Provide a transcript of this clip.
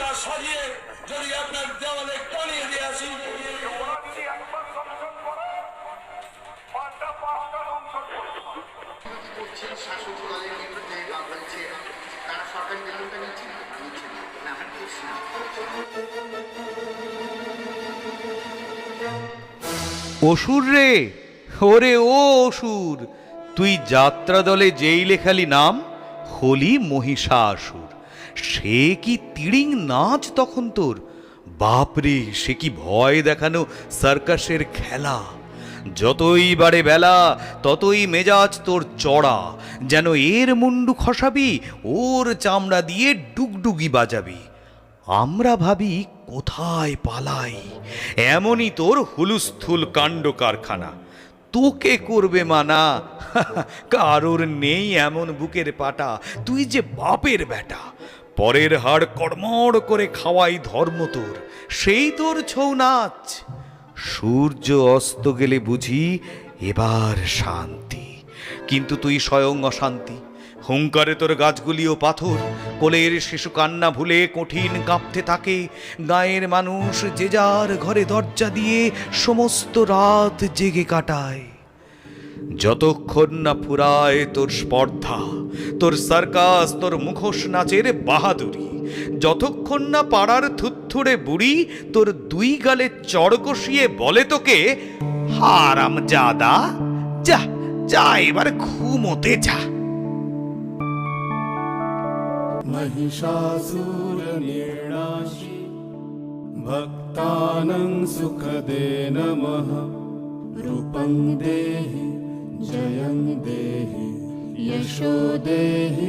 নকশা সাজিয়ে যদি আপনার দেওয়ালে টানিয়ে দিয়ে আসি। অসুর রে, ওরে ও অসুর, তুই যাত্রা দলে যেই লেখালি নাম, হলি মহিষাসুর। সে কি তিড়িং নাচ তখন তোর? বাপরে, সে কি ভয় দেখানো সার্কাসের খেলা? যতই বাড়ে বেলা, ততই মেজাজ তোর চড়া। যেন এর মুন্ডু খসাবি, ওর চামড়া দিয়ে ডুগডুগি বাজাবি। আমরা ভাবি, কোথায় পালাই? এমনই তোর হুলুস্থুল কাণ্ড কারখানা। তোকে করবে মানা কারোর নেই এমন বুকের পাটা, তুই যে বাপের বেটা। পরের হাড় কড়মড় করে খাওয়াই ধর্ম তোর সেই তোর ছৌ নাচ। সূর্য অস্ত গেলে বুঝি এবার শান্তি। কিন্তু তুই স্বয়ং অশান্তি। হুঙ্কারে তোর গাছগুলিও পাথর, কোলের শিশু কান্না ভুলে কঠিন কাঁপতে থাকে। গায়ের মানুষ যে যার ঘরে দরজা দিয়ে সমস্ত রাত জেগে কাটায়। যতক্ষণ না ফুরায় তোর স্পর্ধা তোর সার্কাস তোর মুখোশ নাচের বাহাদুরি যতক্ষণ না পাড়ার থুত্থুড়ে বুড়ি তোর দুই গালে চড় কষিয়ে বলে তোকে হারাম জাদা যা যা এবার ঘুমোতে যা महिषासुरनिर्णाशि भक्तानं सुखदे नमः रूपं देहि जयं देहि यशो देहि